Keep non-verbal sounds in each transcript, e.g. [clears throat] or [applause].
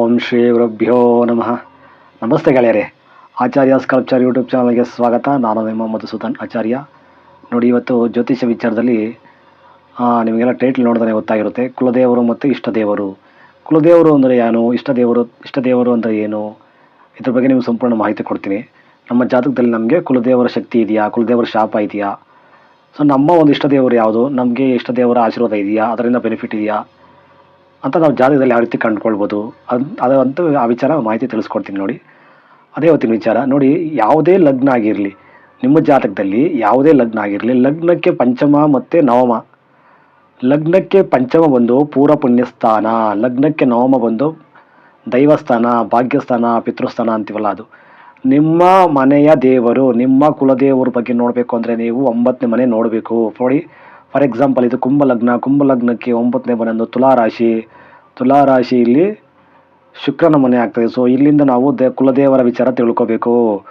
ಓಂ ಶ್ರೀ ಗುರುಭ್ಯೋ ನಮಃ. ನಮಸ್ತೆ ಗೆಳೆಯರೇ. ಆಚಾರ್ಯ ಸ್ಕಲ್ಪ್ಚರ್ ಯೂಟ್ಯೂಬ್ ಚಾನಲ್ಗೆ ಸ್ವಾಗತ. ನಾನು ನಿಮ್ಮ ಮಧುಸೂದನ್ ಆಚಾರ್ಯ. ನೋಡಿ, ಇವತ್ತು ಜ್ಯೋತಿಷ್ಯ ವಿಚಾರದಲ್ಲಿ ನಿಮಗೆಲ್ಲ ಟೈಟ್ಲ್ ನೋಡಿದ್ರೆ ಗೊತ್ತಾಗಿರುತ್ತೆ. ಕುಲದೇವರು ಮತ್ತು ಇಷ್ಟದೇವರು. ಕುಲದೇವರು ಅಂದರೆ ಏನು ಇಷ್ಟದೇವರು ಇಷ್ಟದೇವರು ಅಂದರೆ ಏನು? ಇದ್ರ ಬಗ್ಗೆ ನಿಮ್ಗೆ ಸಂಪೂರ್ಣ ಮಾಹಿತಿ ಕೊಡ್ತೀನಿ. ನಮ್ಮ ಜಾತಕದಲ್ಲಿ ನಮಗೆ ಕುಲದೇವರ ಶಕ್ತಿ ಇದೆಯಾ? ಕುಲದೇವರ ಶಾಪ ಇದೆಯಾ? ಸೊ ನಮ್ಮ ಒಂದು ಇಷ್ಟದೇವರು ಯಾವುದು? ನಮಗೆ ಇಷ್ಟದೇವರ ಆಶೀರ್ವಾದ ಇದೆಯಾ? ಅದರಿಂದ ಬೆನಿಫಿಟ್ ಇದೆಯಾ? ಅಂತ ನಾವು ಜಾತಕದಲ್ಲಿ ಯಾವ ರೀತಿ ಕಂಡುಕೊಳ್ಬೋದು. ಅದು, ಅದಂತೂ ಆ ವಿಚಾರ ಮಾಹಿತಿ ತಿಳಿಸ್ಕೊಡ್ತೀನಿ ನೋಡಿ. ಅದೇ ಇವತ್ತಿನ ವಿಚಾರ. ನೋಡಿ, ಯಾವುದೇ ಲಗ್ನ ಆಗಿರಲಿ, ನಿಮ್ಮ ಜಾತಕದಲ್ಲಿ ಯಾವುದೇ ಲಗ್ನ ಆಗಿರಲಿ, ಲಗ್ನಕ್ಕೆ ಪಂಚಮ ಮತ್ತು ನವಮ. ಲಗ್ನಕ್ಕೆ ಪಂಚಮ ಬಂದು ಪೂರ ಪುಣ್ಯಸ್ಥಾನ, ಲಗ್ನಕ್ಕೆ ನವಮ ಬಂದು ದೈವಸ್ಥಾನ, ಭಾಗ್ಯಸ್ಥಾನ, ಪಿತೃಸ್ಥಾನ ಅಂತೀವಲ್ಲ ಅದು. ನಿಮ್ಮ ಮನೆಯ ದೇವರು, ನಿಮ್ಮ ಕುಲದೇವರ ಬಗ್ಗೆ ನೋಡಬೇಕು ಅಂದರೆ ನೀವು ಒಂಬತ್ತನೇ ಮನೆ ನೋಡಬೇಕು. ನೋಡಿ ಫಾರ್ ಎಕ್ಸಾಂಪಲ್ ಇದು ಕುಂಭ ಲಗ್ನ ಕುಂಭ ಲಗ್ನಕ್ಕೆ ಒಂಬತ್ತನೇ ಮನೆ ಒಂದು ತುಲಾರಾಶಿ ತುಲಾ ರಾಶಿಯಲ್ಲಿ ಶುಕ್ರನ ಮನೆ ಆಗ್ತದೆ. ಸೊ ಇಲ್ಲಿಂದ ನಾವು ದೇ, ಕುಲದೇವರ ವಿಚಾರ ತಿಳ್ಕೋಬೇಕು.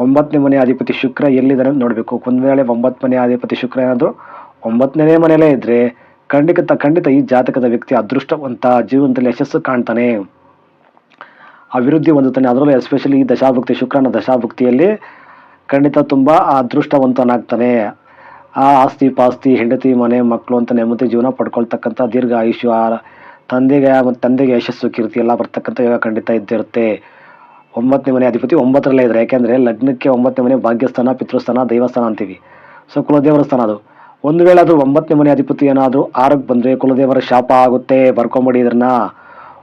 ಒಂಬತ್ತನೇ ಮನೆ ಅಧಿಪತಿ ಶುಕ್ರ ಎಲ್ಲಿದ್ದಾರೆ ಅಂತ ನೋಡಬೇಕು. ಒಂದು ವೇಳೆ ಒಂಬತ್ತು ಮನೆ ಅಧಿಪತಿ ಶುಕ್ರ ಏನಾದರೂ ಒಂಬತ್ತನೇ ಮನೆಯಲ್ಲೇ ಇದ್ದರೆ ಖಂಡಿತ ಖಂಡಿತ ಈ ಜಾತಕದ ವ್ಯಕ್ತಿ ಅದೃಷ್ಟವಂತ, ಜೀವನದಲ್ಲಿ ಯಶಸ್ಸು ಕಾಣ್ತಾನೆ. ಅಭಿವೃದ್ಧಿ ಹೊಂದುತ್ತಾನೆ. ಅದರಲ್ಲೂ ಎಸ್ಪೆಷಲಿ ಈ ದಶಾಭುಕ್ತಿ, ಶುಕ್ರನ ದಶಾಭುಕ್ತಿಯಲ್ಲಿ ಖಂಡಿತ ತುಂಬ ಅದೃಷ್ಟವಂತನಾಗ್ತಾನೆ. ಆ ಆಸ್ತಿ ಪಾಸ್ತಿ, ಹೆಂಡತಿ, ಮನೆ, ಮಕ್ಕಳು ಅಂತ ನೆಮ್ಮದಿ ಜೀವನ ಪಡ್ಕೊಳ್ತಕ್ಕಂಥ ದೀರ್ಘ ಆಯುಷ್ಯ ತಂದೆಗೆ ಮತ್ತು ತಂದೆಗೆ ಯಶಸ್ಸು, ಕೀರ್ತಿ ಎಲ್ಲ ಬರ್ತಕ್ಕಂಥ ಯೋಗ ಖಂಡಿತ ಇದ್ದಿರುತ್ತೆ. ಒಂಬತ್ತನೇ ಮನೆ ಅಧಿಪತಿ ಒಂಬತ್ತರಲ್ಲೇ ಇದ್ದಾರೆ ಯಾಕೆಂದರೆ ಲಗ್ನಕ್ಕೆ ಒಂಬತ್ತನೇ ಮನೆ ಭಾಗ್ಯಸ್ಥಾನ, ಪಿತೃಸ್ಥಾನ, ದೇವಸ್ಥಾನ ಅಂತೀವಿ. ಸೊ, ಕುಲದೇವರ ಸ್ಥಾನ ಅದು. ಒಂದು ವೇಳೆ ಅದು ಒಂಬತ್ತನೇ ಮನೆ ಅಧಿಪತಿ ಏನಾದರೂ ಆರಕ್ಕೆ ಬಂದರೆ ಕುಲದೇವರ ಶಾಪ ಆಗುತ್ತೆ, ಬರ್ಕೊಂಬಿಡಿ ಇದನ್ನ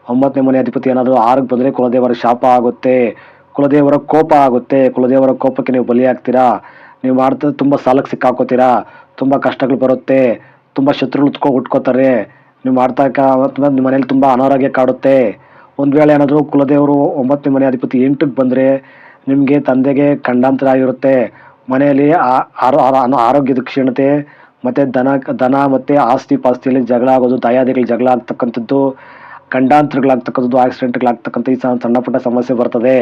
ಒಂಬತ್ತನೇ ಮನೆ ಅಧಿಪತಿ ಏನಾದರೂ ಆರಕ್ಕೆ ಬಂದರೆ ಕುಲದೇವರ ಶಾಪ ಆಗುತ್ತೆ, ಕುಲದೇವರ ಕೋಪ ಆಗುತ್ತೆ, ಕುಲದೇವರ ಕೋಪಕ್ಕೆ ನೀವು ಬಲಿಯಾಗ್ತೀರಾ? ನೀವು ಮಾಡ್ತಾ ತುಂಬ ಸಾಲಕ್ಕೆ ಸಿಕ್ಕಾಕೋತೀರಾ? ತುಂಬ ಕಷ್ಟಗಳು ಬರುತ್ತೆ. ತುಂಬ ಶತ್ರುಗಳು ಉತ್ಕೊ ಉಟ್ಕೋತಾರೆ. ನೀವು ಮಾಡ್ತಾ ನಿಮ್ಮ ಮನೇಲಿ ತುಂಬ ಅನಾರೋಗ್ಯ ಕಾಡುತ್ತೆ. ಒಂದು ವೇಳೆ ಏನಾದರೂ ಕುಲದೇವರು ಒಂಬತ್ತನೇ ಮನೆ ಅಧಿಪತಿ ಎಂಟಕ್ಕೆ ಬಂದರೆ ನಿಮಗೆ ತಂದೆಗೆ ಖಂಡಾಂತರ ಆಗಿರುತ್ತೆ. ಮನೆಯಲ್ಲಿ ಆರೋಗ್ಯದ ಕ್ಷೀಣತೆ ಮತ್ತು ದನ ದನ ಮತ್ತು ಆಸ್ತಿ ಪಾಸ್ತಿಯಲ್ಲಿ ಜಗಳ ಆಗೋದು ದಯಾದಿಗಳು ಜಗಳ ಆಗ್ತಕ್ಕಂಥದ್ದು, ಖಂಡಾಂತರಗಳಾಗ್ತಕ್ಕಂಥದ್ದು ಆಕ್ಸಿಡೆಂಟ್ಗಳಾಗ್ತಕ್ಕಂಥ ಈ ಸಣ್ಣ ಪುಟ್ಟ ಸಮಸ್ಯೆ ಬರ್ತದೆ.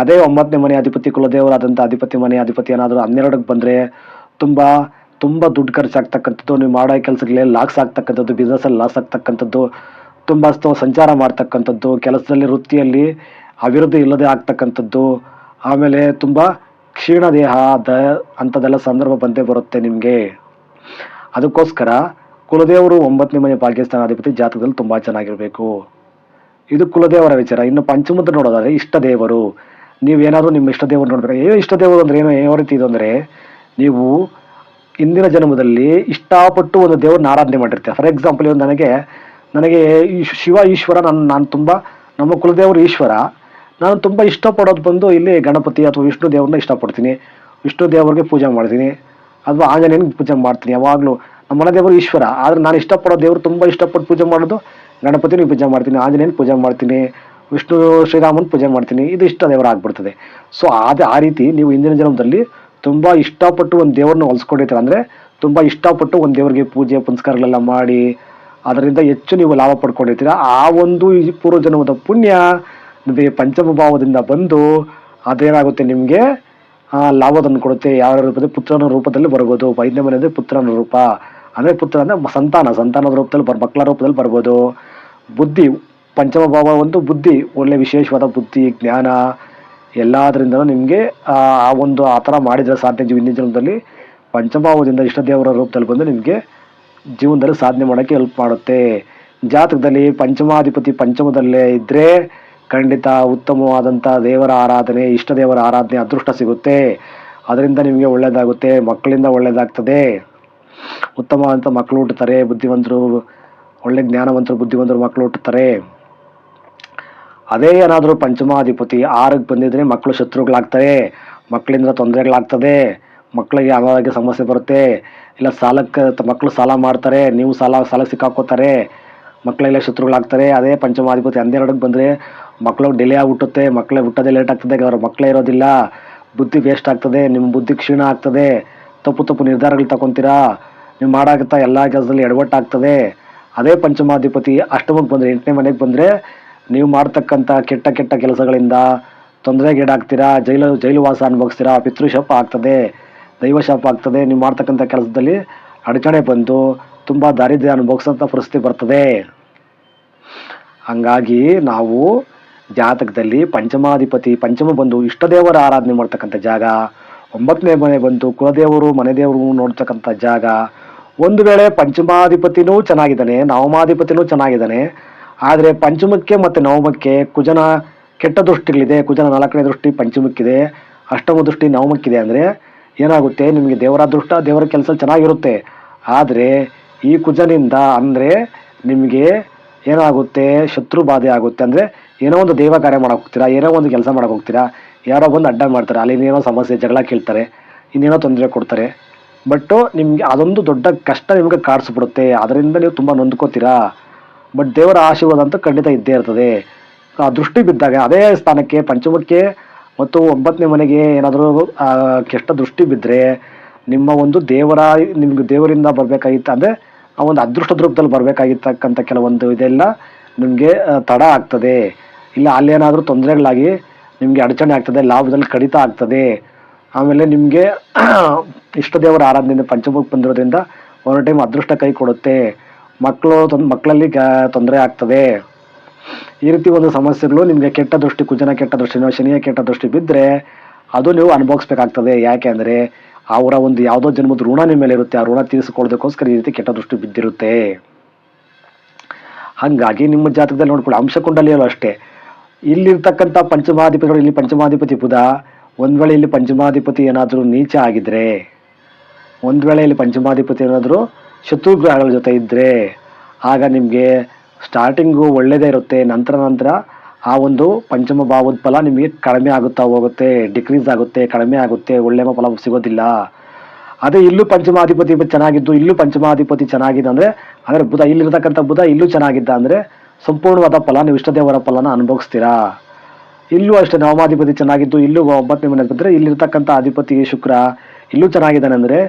ಅದೇ ಒಂಬತ್ತನೇ ಮನೆ ಅಧಿಪತಿ ಕುಲದೇವರಾದಂಥ ಅಧಿಪತಿ ಮನೆ ಅಧಿಪತಿ ಏನಾದರೂ ಹನ್ನೆರಡಕ್ಕೆ ಬಂದರೆ ತುಂಬ ತುಂಬ ದುಡ್ಡು ಖರ್ಚಾಗ್ತಕ್ಕಂಥದ್ದು, ನೀವು ಮಾಡೋ ಕೆಲಸಗಳೇ ಲಾಸ್ ಆಗ್ತಕ್ಕಂಥದ್ದು ಬಿಸ್ನೆಸ್ಸಲ್ಲಿ ಲಾಸ್ ಆಗ್ತಕ್ಕಂಥದ್ದು, ತುಂಬ ಸಂಚಾರ ಮಾಡ್ತಕ್ಕಂಥದ್ದು, ಕೆಲಸದಲ್ಲಿ ವೃತ್ತಿಯಲ್ಲಿ ಅಭಿವೃದ್ಧಿ ಇಲ್ಲದೆ ಆಗ್ತಕ್ಕಂಥದ್ದು, ಆಮೇಲೆ ತುಂಬ ಕ್ಷೀಣ ದೇಹ, ದ ಅಂಥದ್ದೆಲ್ಲ ಸಂದರ್ಭ ಬಂದೇ ಬರುತ್ತೆ ನಿಮಗೆ. ಅದಕ್ಕೋಸ್ಕರ ಕುಲದೇವರು ಒಂಬತ್ತನೇ ಮನೆ ಪಾಕಿಸ್ತಾನ ಅಧಿಪತಿ ಜಾತಕದಲ್ಲಿ ತುಂಬ ಚೆನ್ನಾಗಿರಬೇಕು. ಇದು ಕುಲದೇವರ ವಿಚಾರ. ಇನ್ನು ಪಂಚಮುದ್ರ ನೋಡೋದಾದರೆ ಇಷ್ಟ ದೇವರು ನೀವೇನಾದರೂ ನಿಮ್ಮ ಇಷ್ಟ ದೇವರು ನೋಡಿದ್ರೆ ಏನು ಇಷ್ಟ ದೇವರು ಅಂದ್ರೆ ಏನು? ಯಾವ ರೀತಿ ಇದು ಅಂದರೆ ನೀವು ಇಂದಿನ ಜನ್ಮದಲ್ಲಿ ಇಷ್ಟಪಟ್ಟು ಒಂದು ದೇವರನ್ನ ಆರಾಧನೆ ಮಾಡಿರ್ತೀರ. ಫಾರ್ ಎಕ್ಸಾಂಪಲ್ ಇವನು ನನಗೆ ನನಗೆ ಈ ಶಿವ ಈಶ್ವರ ನಾನು ನಾನು ತುಂಬ, ನಮ್ಮ ಕುಲದೇವರು ಈಶ್ವರ. ನಾನು ತುಂಬ ಇಷ್ಟಪಡೋದು ಬಂದು ಇಲ್ಲಿ ಗಣಪತಿ ಅಥವಾ ವಿಷ್ಣು ದೇವ್ರನ್ನ ಇಷ್ಟಪಡ್ತೀನಿ. ವಿಷ್ಣು ದೇವರಿಗೆ ಪೂಜೆ ಮಾಡ್ತೀನಿ. ಅಥವಾ ಆಂಜನೇಯನಿಗೆ ಪೂಜೆ ಮಾಡ್ತೀನಿ. ಯಾವಾಗಲೂ ನಮ್ಮ ಮನೆ ದೇವರು ಈಶ್ವರ. ಆದರೆ ನಾನು ಇಷ್ಟಪಡೋ ದೇವರು ತುಂಬ ಇಷ್ಟಪಟ್ಟು ಪೂಜೆ ಮಾಡೋದು ಗಣಪತಿನೂ ಪೂಜೆ ಮಾಡ್ತೀನಿ ಆಂಜನೇಯನ ಪೂಜೆ ಮಾಡ್ತೀನಿ. ವಿಷ್ಣು ಶ್ರೀರಾಮನ ಪೂಜೆ ಮಾಡ್ತೀನಿ. ಇದು ಇಷ್ಟ ದೇವರ ಆಗ್ಬಿಡ್ತದೆ. ಸೊ ಅದೇ ಆ ರೀತಿ ನೀವು ಹಿಂದಿನ ಜನ್ಮದಲ್ಲಿ ತುಂಬ ಇಷ್ಟಪಟ್ಟು ಒಂದು ದೇವ್ರನ್ನ ಹೊಲ್ಸ್ಕೊಂಡಿರ್ತೀರ ಅಂದರೆ ತುಂಬ ಇಷ್ಟಪಟ್ಟು ಒಂದು ದೇವರಿಗೆ ಪೂಜೆ, ಪುನಸ್ಕಾರಗಳೆಲ್ಲ ಮಾಡಿ, ಅದರಿಂದ ಹೆಚ್ಚು ನೀವು ಲಾಭ ಪಡ್ಕೊಂಡಿರ್ತೀರ. ಆ ಒಂದು ಈ ಪೂರ್ವಜನ್ಮದ ಪುಣ್ಯ ನಿಮಗೆ ಪಂಚಮ ಭಾವದಿಂದ ಬಂದು ಅದೇನಾಗುತ್ತೆ ನಿಮಗೆ? ಲಾಭದನ್ನು ಕೊಡುತ್ತೆ. ಯಾವ ರೂಪದಲ್ಲಿ? ಪುತ್ರನ ರೂಪದಲ್ಲಿ ಬರ್ಬೋದು. ಐದನೇ ಮನೆ ಅಂದರೆ ಪುತ್ರನ ರೂಪ. ಅಂದರೆ ಪುತ್ರ ಅಂದರೆ ಸಂತಾನ, ಸಂತಾನದ ರೂಪದಲ್ಲಿ ಬರ್ ಮಕ್ಕಳ ರೂಪದಲ್ಲಿ ಬರ್ಬೋದು. ಬುದ್ಧಿ ಪಂಚಮ ಭಾವ ಒಂದು ಬುದ್ಧಿ, ಒಳ್ಳೆ ವಿಶೇಷವಾದ ಬುದ್ಧಿ, ಜ್ಞಾನ ಎಲ್ಲದರಿಂದ ನಿಮಗೆ, ಆ ಒಂದು, ಆ ಥರ ಮಾಡಿದರೆ ಸಾಧ್ಯ ಹಿಂದಿನ ಜನ್ಮದಲ್ಲಿ ಪಂಚಭಾವದಿಂದ ಇಷ್ಟದೇವರ ರೂಪದಲ್ಲಿ ಬಂದು ನಿಮಗೆ ಜೀವನದಲ್ಲಿ ಸಾಧನೆ ಮಾಡೋಕ್ಕೆ ಹೆಲ್ಪ್ ಮಾಡುತ್ತೆ. ಜಾತಕದಲ್ಲಿ ಪಂಚಮಾಧಿಪತಿ ಪಂಚಮದಲ್ಲೇ ಇದ್ದರೆ ಖಂಡಿತ ಉತ್ತಮವಾದಂಥ ದೇವರ ಆರಾಧನೆ ಇಷ್ಟ ದೇವರ ಆರಾಧನೆ ಅದೃಷ್ಟ ಸಿಗುತ್ತೆ. ಅದರಿಂದ ನಿಮಗೆ ಒಳ್ಳೆಯದಾಗುತ್ತೆ ಮಕ್ಕಳಿಂದ ಒಳ್ಳೆಯದಾಗ್ತದೆ ಉತ್ತಮವಾದಂಥ ಮಕ್ಕಳು ಹುಟ್ಟುತ್ತಾರೆ, ಬುದ್ಧಿವಂತರು, ಒಳ್ಳೆ ಜ್ಞಾನವಂತರು, ಬುದ್ಧಿವಂತರು ಮಕ್ಕಳು ಹುಟ್ಟುತ್ತಾರೆ. ಅದೇ ಏನಾದರೂ ಪಂಚಮಾಧಿಪತಿ ಆರಕ್ಕೆ ಬಂದಿದ್ರೆ ಮಕ್ಕಳು ಶತ್ರುಗಳಾಗ್ತಾರೆ ಮಕ್ಕಳಿಂದ ತೊಂದರೆಗಳಾಗ್ತದೆ, ಮಕ್ಕಳಿಗೆ ಅನಾರೋಗ್ಯ ಸಮಸ್ಯೆ ಬರುತ್ತೆ. ಇಲ್ಲ ಸಾಲಕ್ಕೆ ಮಕ್ಕಳು ಸಾಲ ಮಾಡ್ತಾರೆ, ನೀವು ಸಾಲ ಸಾಲ ಸಿಕ್ಕಾಕೋತಾರೆ, ಮಕ್ಕಳೆಲ್ಲ ಶತ್ರುಗಳಾಗ್ತಾರೆ ಅದೇ ಪಂಚಮಾಧಿಪತಿ ಹನ್ನೆರಡಕ್ಕೆ ಬಂದರೆ ಮಕ್ಕಳು ಡಿಲೇ ಆಗಿಬಿಟ್ಟುತ್ತೆ, ಮಕ್ಕಳೇ ಹುಟ್ಟೋದೇ ಲೇಟ್ ಆಗ್ತದೆ ಅವ್ರ ಮಕ್ಕಳೇ ಇರೋದಿಲ್ಲ. ಬುದ್ಧಿ ವೇಸ್ಟ್ ಆಗ್ತದೆ, ನಿಮ್ಮ ಬುದ್ಧಿ ಕ್ಷೀಣ ಆಗ್ತದೆ. ತಪ್ಪು ತಪ್ಪು ನಿರ್ಧಾರಗಳು ತಗೊತೀರಾ? ನೀವು ಮಾಡಾಕತ್ತಾ ಎಲ್ಲ ಕೆಲಸದಲ್ಲಿ ಎಡವಟ್ಟಾಗ್ತದೆ. ಅದೇ ಪಂಚಮಾಧಿಪತಿ ಅಷ್ಟಮಕ್ಕೆ ಬಂದರೆ, ಎಂಟನೇ ಮನೆಗೆ ಬಂದರೆ ನೀವು ಮಾಡ್ತಕ್ಕಂಥ ಕೆಟ್ಟ ಕೆಟ್ಟ ಕೆಲಸಗಳಿಂದ ತೊಂದರೆಗೀಡಾಗ್ತೀರಾ? ಜೈಲು ಜೈಲು ವಾಸ ಅನುಭವಿಸ್ತೀರಾ? ಪಿತೃಶಾಪ ಆಗ್ತದೆ, ದೈವಶಾಪ ಆಗ್ತದೆ, ನೀವು ಮಾಡ್ತಕ್ಕಂಥ ಕೆಲಸದಲ್ಲಿ ಅಡಚಣೆ ಬಂದು ತುಂಬ ದಾರಿದ್ರ್ಯ ಅನುಭವಿಸೋಂಥ ಪರಿಸ್ಥಿತಿ ಬರ್ತದೆ. ಹಂಗಾಗಿ ನಾವು ಜಾತಕದಲ್ಲಿ ಪಂಚಮಾಧಿಪತಿ, ಪಂಚಮ ಬಂದು ಇಷ್ಟದೇವರ ಆರಾಧನೆ ಮಾಡ್ತಕ್ಕಂಥ ಜಾಗ, ಒಂಬತ್ತನೇ ಮನೆ ಬಂತು ಕುಲದೇವರು ಮನೆ ದೇವರು ನೋಡ್ತಕ್ಕಂಥ ಜಾಗ. ಒಂದು ವೇಳೆ ಪಂಚಮಾಧಿಪತಿನೂ ಚೆನ್ನಾಗಿದ್ದಾನೆ, ನವಮಾಧಿಪತಿನೂ ಚೆನ್ನಾಗಿದ್ದಾನೆ ಆದರೆ ಪಂಚಮಕ್ಕೆ ಮತ್ತು ನವಮಕ್ಕೆ ಕುಜನ ಕೆಟ್ಟ ದೃಷ್ಟಿಗಳಿದೆ. ಕುಜನ ನಾಲ್ಕನೇ ದೃಷ್ಟಿ ಪಂಚಮಕ್ಕಿದೆ. ಅಷ್ಟಮ ದೃಷ್ಟಿ ನವಮಕ್ಕಿದೆ ಅಂದರೆ ಏನಾಗುತ್ತೆ? ನಿಮಗೆ ದೇವರ ದೃಷ್ಟ, ದೇವರ ಕೆಲಸ ಚೆನ್ನಾಗಿರುತ್ತೆ. ಆದರೆ ಈ ಕುಜನಿಂದ ಅಂದರೆ ನಿಮಗೆ ಏನಾಗುತ್ತೆ? ಶತ್ರು ಬಾಧೆ ಆಗುತ್ತೆ. ಅಂದರೆ ಏನೋ ಒಂದು ದೇವ ಕಾರ್ಯ ಮಾಡೋಕೆ ಹೋಗ್ತೀರಾ? ಏನೋ ಒಂದು ಕೆಲಸ ಮಾಡೋಕೆ ಹೋಗ್ತೀರಾ? ಯಾರೋ ಬಂದು ಅಡ್ಡ ಮಾಡ್ತಾರೆ. ಅಲ್ಲಿ ಏನೇನೋ ಸಮಸ್ಯೆ, ಜಗಳ ಕೇಳ್ತಾರೆ. ಇನ್ನೇನೋ ತೊಂದರೆ ಕೊಡ್ತಾರೆ. ಬಟ್ಟು ನಿಮಗೆ ಅದೊಂದು ದೊಡ್ಡ ಕಷ್ಟ ನಿಮಗೆ ಕಾಡಿಸ್ಬಿಡುತ್ತೆ. ಅದರಿಂದ ನೀವು ತುಂಬ ನೊಂದ್ಕೋತೀರಾ? ಬಟ್ ದೇವರ ಆಶೀರ್ವಾದ ಅಂತೂ ಖಂಡಿತ ಇದ್ದೇ ಇರ್ತದೆ. ಆ ದೃಷ್ಟಿ ಬಿದ್ದಾಗ ಅದೇ ಸ್ಥಾನಕ್ಕೆ ಪಂಚಮಕ್ಕೆ ಮತ್ತು ಒಂಬತ್ತನೇ ಮನೆಗೆ ಏನಾದರೂ ಕೆಟ್ಟ ದೃಷ್ಟಿ ಬಿದ್ದರೆ ನಿಮ್ಮ ಒಂದು ದೇವರ, ನಿಮ್ಗೆ ದೇವರಿಂದ ಬರಬೇಕಾಗಿತ್ತು, ಅಂದರೆ ಆ ಒಂದು ಅದೃಷ್ಟ ರೂಪದಲ್ಲಿ ಬರಬೇಕಾಗಿರ್ತಕ್ಕಂಥ ಕೆಲವೊಂದು ಇದೆಲ್ಲ ನಿಮಗೆ ತಡ ಆಗ್ತದೆ. ಇಲ್ಲ ಅಲ್ಲೇನಾದರೂ ತೊಂದರೆಗಳಾಗಿ ನಿಮಗೆ ಅಡಚಣೆ ಆಗ್ತದೆ, ಲಾಭದಲ್ಲಿ ಕಡಿತ ಆಗ್ತದೆ. ಆಮೇಲೆ ನಿಮಗೆ [clears throat] ಇಷ್ಟ ದೇವರ ಆರಾಧನೆಯಿಂದ ಪಂಚಮಕ್ಕೆ ಬಂದಿರೋದ್ರಿಂದ ಒಂದು ಟೈಮ್ ಅದೃಷ್ಟ ಕೈ ಕೊಡುತ್ತೆ. ಮಕ್ಕಳು ತೊಂದ್ ಮಕ್ಕಳಲ್ಲಿ ತೊಂದರೆ ಆಗ್ತದೆ. ಈ ರೀತಿ ಒಂದು ಸಮಸ್ಯೆಗಳು ನಿಮಗೆ ಕೆಟ್ಟ ದೃಷ್ಟಿ, ಕುಜನ ಕೆಟ್ಟ ದೃಷ್ಟಿನೋ ಶನಿಯ ಕೆಟ್ಟ ದೃಷ್ಟಿ ಬಿದ್ದರೆ ಅದು ನೀವು ಅನುಭವಿಸ್ಬೇಕಾಗ್ತದೆ. ಯಾಕೆ ಅಂದರೆ ಅವರ ಒಂದು ಯಾವುದೋ ಜನ್ಮದ ಋಣ ನಿಮ್ಮ ಮೇಲೆ ಇರುತ್ತೆ. ಆ ಋಣ ತೀರಿಸಿಕೊಳ್ಳೋದಕ್ಕೋಸ್ಕರ ಈ ರೀತಿ ಕೆಟ್ಟ ದೃಷ್ಟಿ ಬಿದ್ದಿರುತ್ತೆ. ಹಾಗಾಗಿ ನಿಮ್ಮ ಜಾತಕದಲ್ಲಿ ನೋಡ್ಕೊಳ್ಳಿ. ಅಂಶಕುಂಡಲಿಯಲ್ಲೂ ಅಷ್ಟೇ. ಇಲ್ಲಿರ್ತಕ್ಕಂಥ ಪಂಚಮಾಧಿಪತಿಗಳು, ಇಲ್ಲಿ ಪಂಚಮಾಧಿಪತಿ ಬುಧ. ಒಂದು ವೇಳೆ ಇಲ್ಲಿ ಪಂಚಮಾಧಿಪತಿ ಏನಾದರೂ ನೀಚ ಆಗಿದ್ರೆ, ಒಂದು ವೇಳೆ ಇಲ್ಲಿ ಪಂಚಮಾಧಿಪತಿ ಏನಾದರೂ ಶತ್ರುಗ್ರಹಗಳ ಜೊತೆ ಇದ್ದರೆ ಆಗ ನಿಮಗೆ ಸ್ಟಾರ್ಟಿಂಗು ಒಳ್ಳೆಯದೇ ಇರುತ್ತೆ. ನಂತರ ನಂತರ ಆ ಒಂದು ಪಂಚಮ ಭಾವದ ಫಲ ನಿಮಗೆ ಕಡಿಮೆ ಆಗುತ್ತಾ ಹೋಗುತ್ತೆ ಡಿಕ್ರೀಸ್ ಆಗುತ್ತೆ, ಕಡಿಮೆ ಆಗುತ್ತೆ ಒಳ್ಳೆಯ ಫಲ ಸಿಗೋದಿಲ್ಲ. ಅದೇ ಇಲ್ಲೂ ಪಂಚಮಾಧಿಪತಿ ಚೆನ್ನಾಗಿದ್ದು, ಇಲ್ಲೂ ಪಂಚಮಾಧಿಪತಿ ಚೆನ್ನಾಗಿದೆ ಅಂದರೆ ಅಂದರೆ ಬುಧ, ಇಲ್ಲಿರ್ತಕ್ಕಂಥ ಬುಧ ಇಲ್ಲೂ ಚೆನ್ನಾಗಿದ್ದ ಅಂದರೆ ಸಂಪೂರ್ಣವಾದ ಫಲ, ನೀವು ಇಷ್ಟದೇವರ ಫಲನ ಅನುಭವಿಸ್ತೀರಾ? ಇಲ್ಲೂ ಅಷ್ಟೇ ನವಮಾಧಿಪತಿ ಚೆನ್ನಾಗಿದ್ದು, ಇಲ್ಲೂ ಒಂಬತ್ತನೇ ಮನೆ ಬಂದರೆ ಇಲ್ಲಿರ್ತಕ್ಕಂಥ ಅಧಿಪತಿ ಶುಕ್ರ ಇಲ್ಲೂ ಚೆನ್ನಾಗಿದ್ದಾನೆ ಅಂದರೆ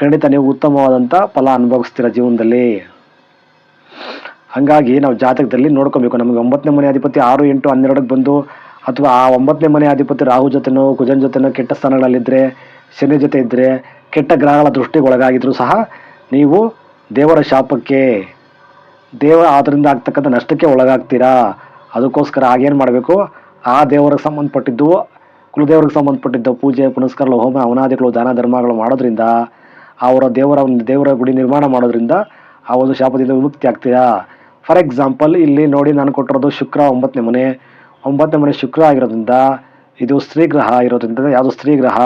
ಖಂಡಿತ ನೀವು ಉತ್ತಮವಾದಂಥ ಫಲ ಅನುಭವಿಸ್ತೀರ ಜೀವನದಲ್ಲಿ. ಹಾಗಾಗಿ ನಾವು ಜಾತಕದಲ್ಲಿ ನೋಡ್ಕೊಬೇಕು. ನಮಗೆ ಒಂಬತ್ತನೇ ಮನೆ ಅಧಿಪತಿ ಆರು ಎಂಟು ಹನ್ನೆರಡಕ್ಕೆ ಬಂದು ಅಥವಾ ಆ ಒಂಬತ್ತನೇ ಮನೆ ಅಧಿಪತಿ ರಾಹು ಜೊತೆನೋ, ಕುಜನ್ ಜೊತೆನೋ ಕೆಟ್ಟ ಸ್ಥಾನಗಳಲ್ಲಿದ್ದರೆ ಶನಿ ಜೊತೆ ಇದ್ದರೆ ಕೆಟ್ಟ ಗ್ರಹಗಳ ದೃಷ್ಟಿಗೆ ಒಳಗಾಗಿದ್ರು ಸಹ ನೀವು ದೇವರ ಶಾಪಕ್ಕೆ, ದೇವ ಅದರಿಂದ ಆಗ್ತಕ್ಕಂಥ ನಷ್ಟಕ್ಕೆ ಒಳಗಾಗ್ತೀರಾ? ಅದಕ್ಕೋಸ್ಕರ ಆಗೇನು ಮಾಡಬೇಕು? ಆ ದೇವರಿಗೆ ಸಂಬಂಧಪಟ್ಟಿದ್ದು, ಕುಲದೇವರಿಗೆ ಸಂಬಂಧಪಟ್ಟಿದ್ದು ಪೂಜೆ, ಪುನಸ್ಕಾರ ಹೋಮ ಅವನಾದಿಗಳು, ದಾನ ಧರ್ಮಗಳು ಮಾಡೋದ್ರಿಂದ ಅವರ ದೇವರ, ಒಂದು ದೇವರ ಗುಡಿ ನಿರ್ಮಾಣ ಮಾಡೋದ್ರಿಂದ ಆ ಒಂದು ಶಾಪದಿಂದ ವಿಮುಕ್ತಿ ಆಗ್ತೀಯಾ? ಫಾರ್ ಎಕ್ಸಾಂಪಲ್ ಇಲ್ಲಿ ನೋಡಿ ನಾನು ಕೊಟ್ಟಿರೋದು ಶುಕ್ರ ಒಂಬತ್ತನೇ ಮನೆ. ಒಂಬತ್ತನೇ ಮನೆ ಶುಕ್ರ ಆಗಿರೋದ್ರಿಂದ ಇದು ಸ್ತ್ರೀ ಗ್ರಹ ಇರೋದ್ರಿಂದ ಯಾವುದು ಸ್ತ್ರೀ ಗ್ರಹ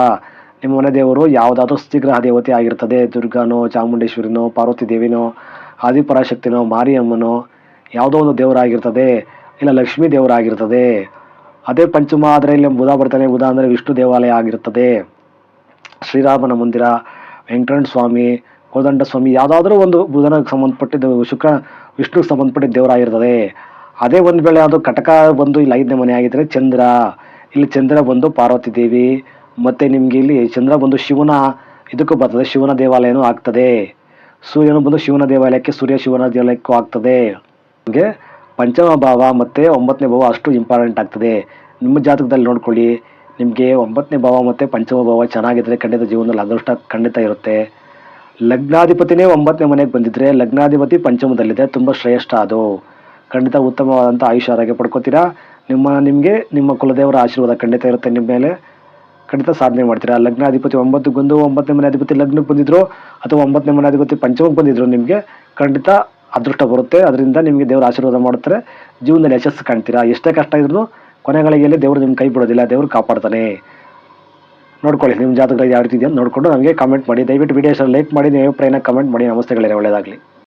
ನಿಮ್ಮ ಮನೆ ದೇವರು ಯಾವುದಾದ್ರೂ ಸ್ತ್ರೀ ಗ್ರಹ ದೇವತೆ ಆಗಿರ್ತದೆ. ದುರ್ಗಾನೋ, ಚಾಮುಂಡೇಶ್ವರಿನೋ, ಪಾರ್ವತಿ ದೇವಿನೋ, ಆದಿಪರಾಶಕ್ತಿನೋ, ಮಾರಿಯಮ್ಮನೋ, ಯಾವುದೋ ಒಂದು ದೇವರಾಗಿರ್ತದೆ. ಇಲ್ಲ, ಲಕ್ಷ್ಮೀ ದೇವರಾಗಿರ್ತದೆ. ಅದೇ ಪಂಚಮ ಆದರೆ ಇಲ್ಲಿ ಬುಧ ಬರ್ತಾನೆ. ಬುಧ ಅಂದರೆ ವಿಷ್ಣು ದೇವಾಲಯ ಆಗಿರ್ತದೆ. ಶ್ರೀರಾಮನ ಮಂದಿರ. ವೆಂಕಟರಮಣ ಸ್ವಾಮಿ, ಕೋದಂಡ ಸ್ವಾಮಿ, ಯಾವುದಾದ್ರೂ ಒಂದು ಬುಧನಿಗೆ ಸಂಬಂಧಪಟ್ಟಿದ್ದು, ಶುಕ್ರ ವಿಷ್ಣುಗೆ ಸಂಬಂಧಪಟ್ಟಿದ್ದ ದೇವರಾಗಿರ್ತದೆ. ಅದೇ ಒಂದು ವೇಳೆ ಅದು ಕಟಕ ಬಂದು ಇಲ್ಲಿ ಐದನೇ ಮನೆ ಆಗಿದ್ರೆ ಚಂದ್ರ. ಇಲ್ಲಿ ಚಂದ್ರ ಬಂದು ಪಾರ್ವತಿ ದೇವಿ, ಮತ್ತು ನಿಮಗೆ ಇಲ್ಲಿ ಚಂದ್ರ ಬಂದು ಶಿವನ, ಇದಕ್ಕೂ ಬರ್ತದೆ, ಶಿವನ ದೇವಾಲಯನೂ ಆಗ್ತದೆ. ಸೂರ್ಯನು ಬಂದು ಶಿವನ ದೇವಾಲಯಕ್ಕೆ ಸೂರ್ಯ ಶಿವನ ದೇವಾಲಯಕ್ಕೂ ಆಗ್ತದೆ. ನಿಮಗೆ ಪಂಚಮ ಭಾವ ಮತ್ತು ಒಂಬತ್ತನೇ ಭಾವ ಅಷ್ಟು ಇಂಪಾರ್ಟೆಂಟ್ ಆಗ್ತದೆ. ನಿಮ್ಮ ಜಾತಕದಲ್ಲಿ ನೋಡ್ಕೊಳ್ಳಿ. ನಿಮಗೆ ಒಂಬತ್ತನೇ ಭಾವ ಮತ್ತು ಪಂಚಮ ಭಾವ ಚೆನ್ನಾಗಿದ್ದರೆ ಖಂಡಿತ ಜೀವನದಲ್ಲಿ ಅದೃಷ್ಟ ಖಂಡಿತ ಇರುತ್ತೆ. ಲಗ್ನಾಧಿಪತಿನೇ ಒಂಬತ್ತನೇ ಮನೆಗೆ ಬಂದಿದ್ದರೆ ಲಗ್ನಾಧಿಪತಿ ಪಂಚಮದಲ್ಲಿದೆ, ತುಂಬ ಶ್ರೇಷ್ಠ ಅದು. ಖಂಡಿತ ಉತ್ತಮವಾದಂಥ ಆಯುಷ್ಯ ಆರೋಗ್ಯ ಪಡ್ಕೋತೀರಾ? ನಿಮ್ಮ, ನಿಮಗೆ ನಿಮ್ಮ ಕುಲದೇವರ ಆಶೀರ್ವಾದ ಖಂಡಿತ ಇರುತ್ತೆ ನಿಮ್ಮ ಮೇಲೆ. ಖಂಡಿತ ಸಾಧನೆ ಮಾಡ್ತೀರಾ? ಲಗ್ನಾಧಿಪತಿ ಒಂಬತ್ತು ಬಂದು ಒಂಬತ್ತನೇ ಮನೆ ಅಧಿಪತಿ ಲಗ್ನಕ್ಕೆ ಬಂದಿದ್ರು ಅಥವಾ ಒಂಬತ್ತನೇ ಮನೆ ಅಧಿಪತಿ ಪಂಚಮಕ್ಕೆ ಬಂದಿದ್ರು ನಿಮಗೆ ಖಂಡಿತ ಅದೃಷ್ಟ ಬರುತ್ತೆ. ಅದರಿಂದ ನಿಮಗೆ ದೇವರ ಆಶೀರ್ವಾದ ಮಾಡ್ತಾರೆ ಜೀವನದಲ್ಲಿ ಯಶಸ್ಸು ಕಾಣ್ತೀರಾ? ಎಷ್ಟೇ ಕಷ್ಟ ಇದ್ರೂ ಕೊನೆಗಳಿಗೆಯಲ್ಲಿ ದೇವರು ನಿಮ್ಮ ಕೈ ಬಿಡೋದಿಲ್ಲ, ದೇವರು ಕಾಪಾಡ್ತಾನೆ. ನೋಡ್ಕೊಳ್ಳಿ ನಿಮ್ಮ ಜಾತಕದಲ್ಲಿ ಯಾವ ರೀತಿ ಇದೆಯೋ ನೋಡಿಕೊಂಡು ನಮಗೆ ಕಮೆಂಟ್ ಮಾಡಿ. ದಯವಿಟ್ಟು ವಿಡಿಯೋಸ್ ಲೈಕ್ ಮಾಡಿ ನೀವು ಅಭಿಪ್ರಾಯನ ಕಮೆಂಟ್ ಮಾಡಿ. ನಮಸ್ತೆಗಳೇ, ಒಳ್ಳೆಯದಾಗಲಿ.